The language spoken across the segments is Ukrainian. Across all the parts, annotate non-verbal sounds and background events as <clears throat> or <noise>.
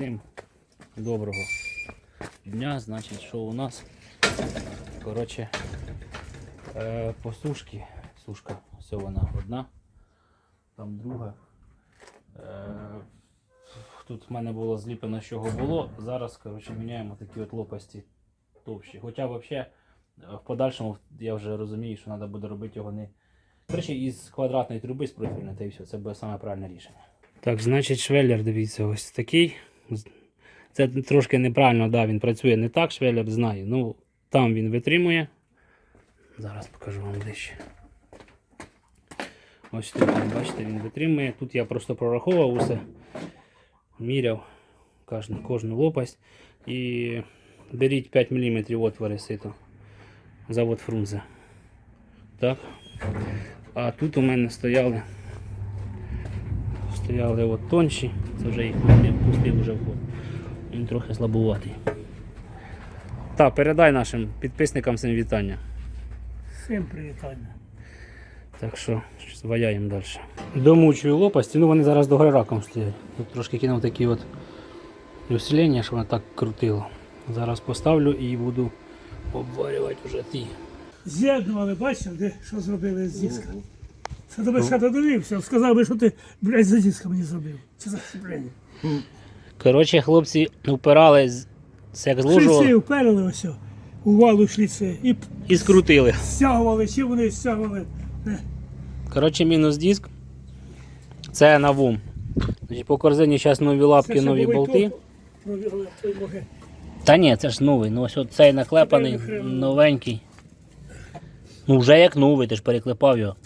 Всім доброго дня. Значить, що у нас? Коротше, е, по сушки. Сушка, все вона одна. Там друга. Е, тут в мене було зліплено, з чого було. Зараз коротше, міняємо такі от лопасті товщі. Хоча взагалі в подальшому я вже розумію, що треба буде робити його не. Коротше, із квадратної труби з профільної, та і все. Це буде саме правильне рішення. Так, значить, швеллер, дивіться, ось такий. Це трошки неправильно, да, він працює не так, швеллер знаю. Ну, там він витримує. Зараз покажу вам ближче. Ось тут, бачите, він витримує. Тут я просто прораховував усе, міряв кожну, кожну лопасть. І беріть 5 мм отвори сито. Завод Фрунзе. Так. А тут у мене стояли стояли от тонші, це вже їх пустив, вже в ход. Він трохи слабуватий. Так, передай нашим підписникам всім вітання. Всім привітання. Так що, ваяємо далі. Домучую лопасті, ну вони зараз до гори раком стоять. Тут трошки кинув такі от усилення, що воно так крутило. Зараз поставлю і буду обварювати вже ті. З'єднували, бачив, де, що зробили з диска. Це тебе ще додивився, сказав би, що ти, блядь, за диска мені зробив. Це за щеплення. Коротше, хлопці впирали як Шліци зложували вперли ось у валу шліци і і скрутили. стягували, чи вони стягували. Коротше, мінус диск. Це на ВУМ. По корзині зараз нові лапки, нові болти. Та ні, це ж новий. Ну ось цей наклепаний, новенький. Ну вже як новий, ти ж переклепав його.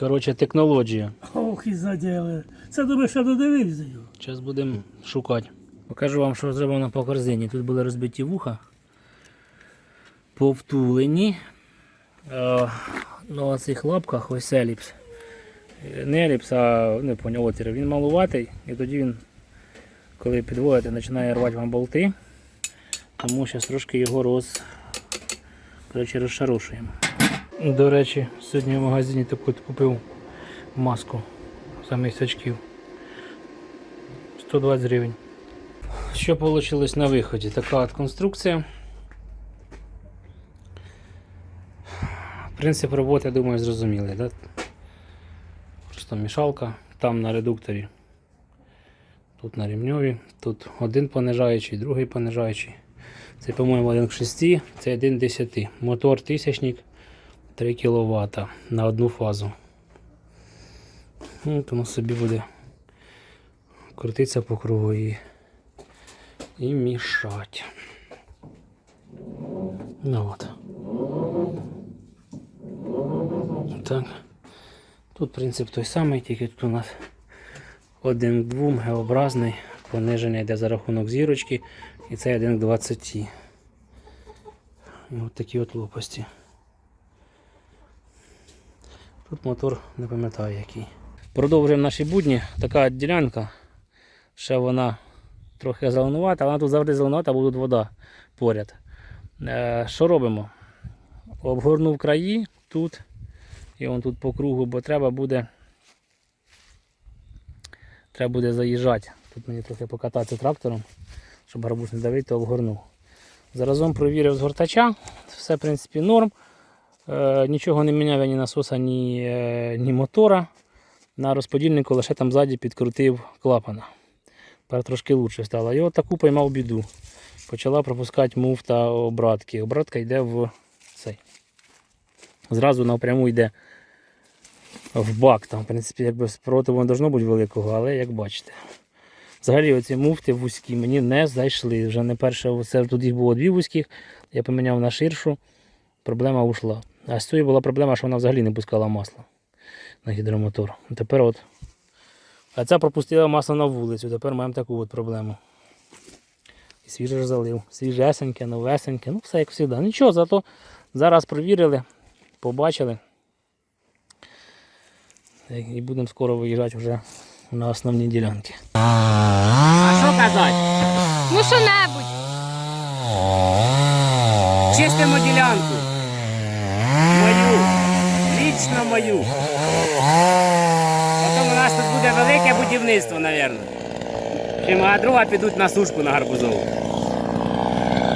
Коротше, технологія. Ох, і задіяли. Це тебе ще додивився його. Зараз будемо шукати. Покажу вам, що зроблено по корзині. Тут були розбиті вуха. Повтулені. Е, на цих лапках ось еліпс. Не еліпс, а не поняв, отвір. Він малуватий, і тоді він, коли підводите, починає рвати вам болти. Тому зараз трошки його роз... Коротше, розшарушуємо. До речі, сьогодні в магазині таку купив маску замість очків. 120 гривень. Що вийшло на виході? Така от конструкція. Принцип роботи, я думаю, зрозумілий. Да? Просто мішалка, там на редукторі, тут на рівньові, тут один понижаючий, другий понижаючий. Це, по-моєму, один к 6, це один к 10. Мотор тисячник 3 кВт на одну фазу. Ну, тому собі буде крутиться по кругу і, і мішать. Ну от. Так. Тут принцип той самий, тільки тут у нас один к двом геобразний, пониження йде за рахунок зірочки, і це один к 20. І от такі от лопасті. Тут мотор не пам'ятаю який. Продовжуємо наші будні. Така ділянка. Ще вона трохи зеленувата, вона тут завжди зеленувата, тут вода поряд. Е, що робимо? Обгорнув краї тут і он тут по кругу, бо треба буде. Треба буде заїжджати. Тут мені трохи покатати трактором, щоб гарбуз не давити, то обгорнув. Заразом провірив згортача, все в принципі норм. Е, нічого не міняв ні насоса, ні, е, ні мотора. На розподільнику лише там ззаді підкрутив клапана. Тепер трошки краще стало. І от таку поймав біду. Почала пропускати муфта обратки. Обратка йде в цей. Зразу напряму йде в бак. Там, в принципі, якби спротиву не должно бути великого, але як бачите. Взагалі оці муфти вузькі мені не зайшли. Вже не перше, це тут їх було дві вузьких, я поміняв на ширшу, проблема ушла. А з цією була проблема, що вона взагалі не пускала масло на гідромотор. Тепер от. А ця пропустила масло на вулицю, тепер маємо таку от проблему. І свіже ж залив. Свіжесеньке, новесеньке, ну все як завжди. Нічого, зато зараз провірили, побачили. І будемо скоро виїжджати вже на основні ділянки. А що казати? Ну що-небудь. Чистимо ділянку. Мою. Мою. Потім вона нас тут буде велике будівництво, мабуть. А друга підуть на сушку на гарбузову.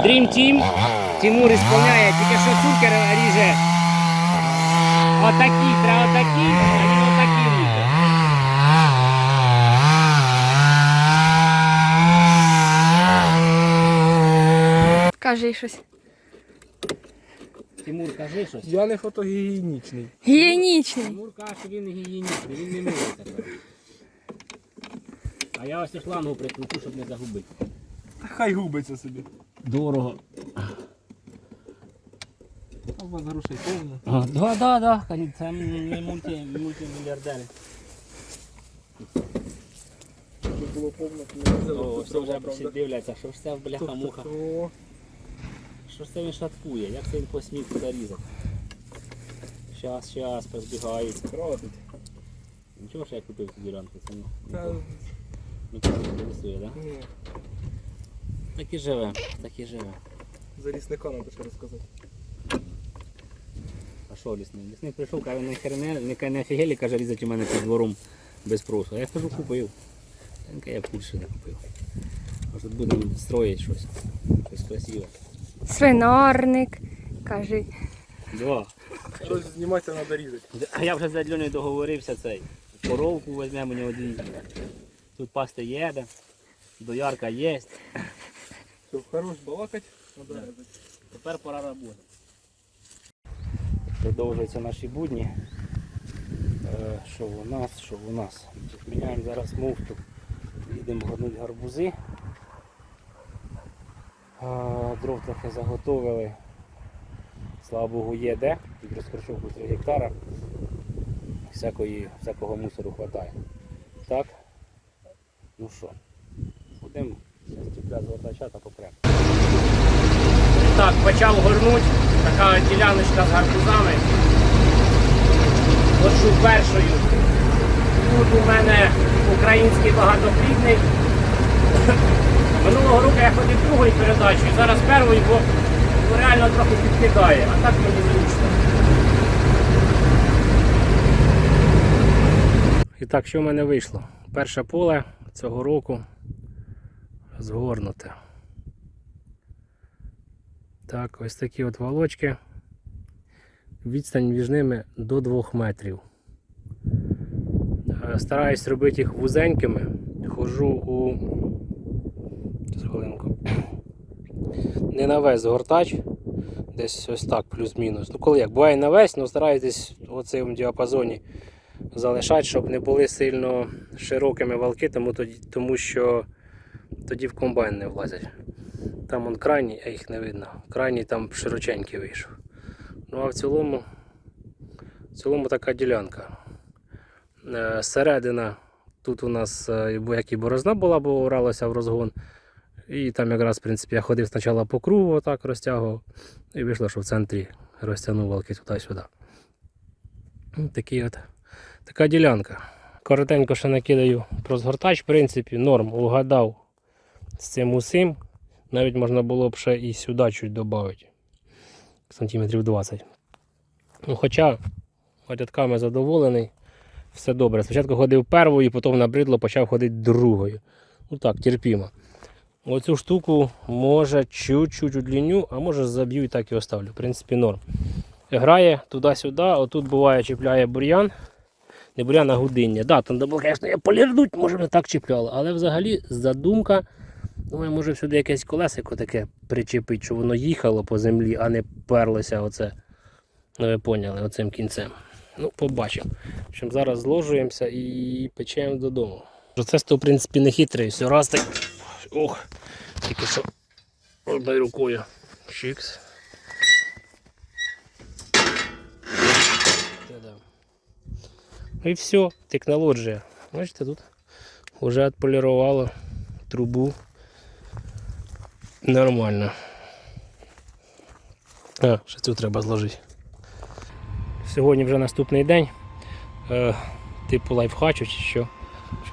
Dream Team. Тимур ісполняє, тільки що цукер ріже. Отакі, треба отакі, а він отакі ріже. Кажи щось. Тимур, кажи щось. Я не фотогенічний. Гігієнічний. Тимур каже, що він не гігієнічний, він не миється. А я ось шлангу прикручу, щоб не загубити. Хай губиться собі. Дорого. А у вас грошей повно. А, да, да, да, це не мульти, мультимільярдери. Щоб було повно, то не. О, все вже всі дивляться, що ж це бляха муха. О, Що ж це він шаткує, як це він посмів туди різати. Щас, щас, позбігається. Кратить. Нічого, що я купив цю ділянку, це не- Та нікого не інтересує, да? ні, Так і живе, так і живе. за лісника треба ще розказати. А що лісник? Лісник прийшов, каже, не херне, не, не офігелі, каже, різати у мене під двором без спросу. А я кажу, купив. Він я курсі не купив. Тут будемо строїти щось. Щось красиве. Свинарник. Кажи. Да. Щось знімати треба різати. А я вже з Альоною договорився цей. Коровку візьмемо у нього дві. Тут пасти їде, доярка є. Все, хорош балакать, треба різати. Тепер пора роботи. Продовжуються наші будні. Е, Що у нас, що у нас? Міняємо зараз муфту. Їдемо горнути гарбузи. Дров трохи заготовили. Слава Богу, є де. Під розкорчовку 3 гектара. Всякої, всякого мусору вистачає. Так. Ну що, будемо чіпляти золотача та попрямо. Так, почав горнуть. Така діляночка з гарбузами. Ходжу першою. Тут у мене український багатоплідний. Минулого року я ходив другою передачею, зараз першою, бо реально трохи підкидає, а так мені зручно. І так, що в мене вийшло? Перше поле цього року згорнуте. Так, ось такі от волочки. Відстань між ними до 2 метрів. Е, Стараюсь робити їх вузенькими. Хожу у. Хвилинку. Не на весь згортач. Десь ось так, плюс-мінус. Ну, коли як буває на весь, але стараюсь десь у цьому діапазоні залишати, щоб не були сильно широкими валки, тому, тоді, тому що тоді в комбайн не влазять. Там он крайній, а їх не видно. Крайній там широченький вийшов. Ну а в цілому, в цілому така ділянка. Е, Середина тут у нас е, як і борозна була, бо оралося в розгон. І там якраз, в принципі, я ходив спочатку по кругу, отак розтягував. І вийшло, що в центрі розтягнув валки туди-сюди. Такі от, така ділянка. Коротенько ще накидаю про згортач, в принципі, норм угадав з цим усім. Навіть можна було б ще і сюди чуть додати. Сантиметрів 20. Ну, хоча рядками задоволений, все добре. Спочатку ходив первою, потім набридло, почав ходити другою. Ну так, терпімо. Оцю штуку може чуть-чуть удліню, а може заб'ю і так і оставлю. В принципі, норм. Грає туди-сюди, отут буває чіпляє бур'ян. Не бур'ян, а гудиння. Да, там було, звісно, я полірнуть, може не так чіпляло. Але взагалі задумка. Думаю, може сюди якесь колесико таке причепить, щоб воно їхало по землі, а не перлося оце. Ну, ви поняли, оцим кінцем. Ну, побачимо. В зараз зложуємося і печемо додому. Процес то, в принципі, не хитрий. Все раз так. Ох, тільки що одною рукою. Чикс. Ну І все, технологія. Бачите, тут вже відполірувало трубу. Нормально. А, ще цю треба зложити. Сьогодні вже наступний день. Е, типу лайфхачу чи що.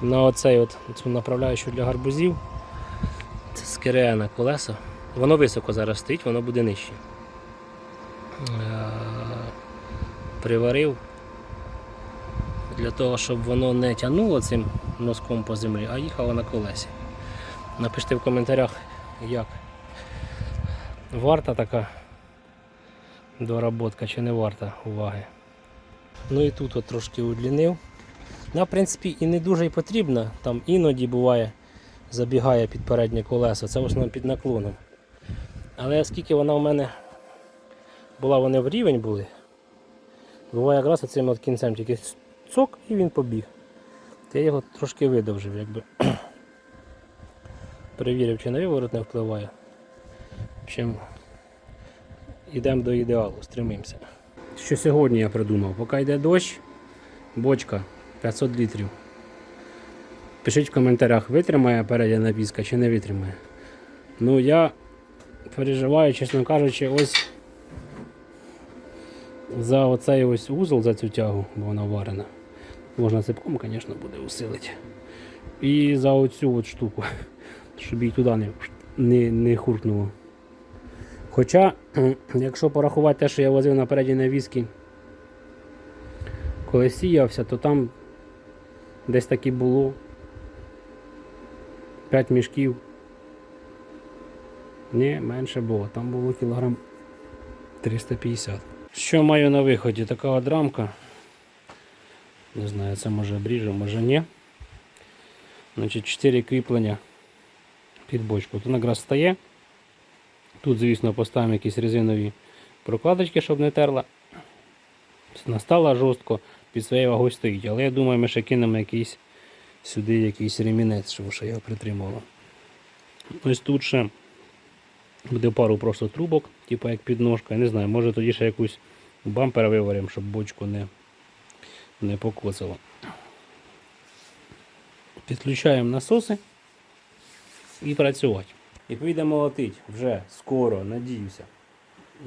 На оцей от, цю направляючу для гарбузів. Скирея на колеса. Воно високо зараз стоїть, воно буде нижче. Е, приварив для того, щоб воно не тягнуло цим носком по землі, а їхало на колесі. Напишіть в коментарях, як варта така доработка чи не варта уваги. Ну і тут от трошки удлінив. Вона, в принципі, і не дуже й потрібна. Там іноді буває, забігає під переднє колесо. Це в основному під наклоном. Але оскільки вона у мене була, вони в рівень були, буває якраз оцим от кінцем тільки цок і він побіг. Я його трошки видовжив, якби. <clears throat> Перевірив, чи на виворот не впливає. В общем, йдемо до ідеалу, стремимося. Що сьогодні я придумав? Поки йде дощ, бочка 500 літрів. Пишіть в коментарях, витримає передня візка чи не витримає. Ну я переживаю, чесно кажучи, ось за оцей ось вузол, за цю тягу, бо вона варена. Можна цепком, звісно, буде усилити. І за оцю от штуку, <laughs> щоб їй туди не, не, не хуркнуло. Хоча, <clears throat> якщо порахувати те, що я возив на передній навіски, коли сіявся, то там десь таки було 5 мішків. Ні, менше було, там було кілограм 350. Що маю на виході? Така от рамка. Не знаю, це може обріжу, може ні. Значить, 4 кріплення під бочку. Тут якраз стає. Тут, звісно, поставимо якісь резинові прокладочки, щоб не терла. Настала жорстко, під своєю вагою стоїть. Але я думаю, ми ще кинемо якийсь сюди якийсь ремінець, щоб ще його притримувало. Ось тут ще буде пару просто трубок, типу як підножка. Я не знаю, може тоді ще якусь бампер виваримо, щоб бочку не, не покоцало. Підключаємо насоси і працювати. І поїдемо молотить вже скоро, надіюся.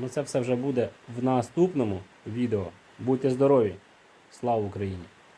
Ну це все вже буде в наступному відео. Будьте здорові! Слава Україні!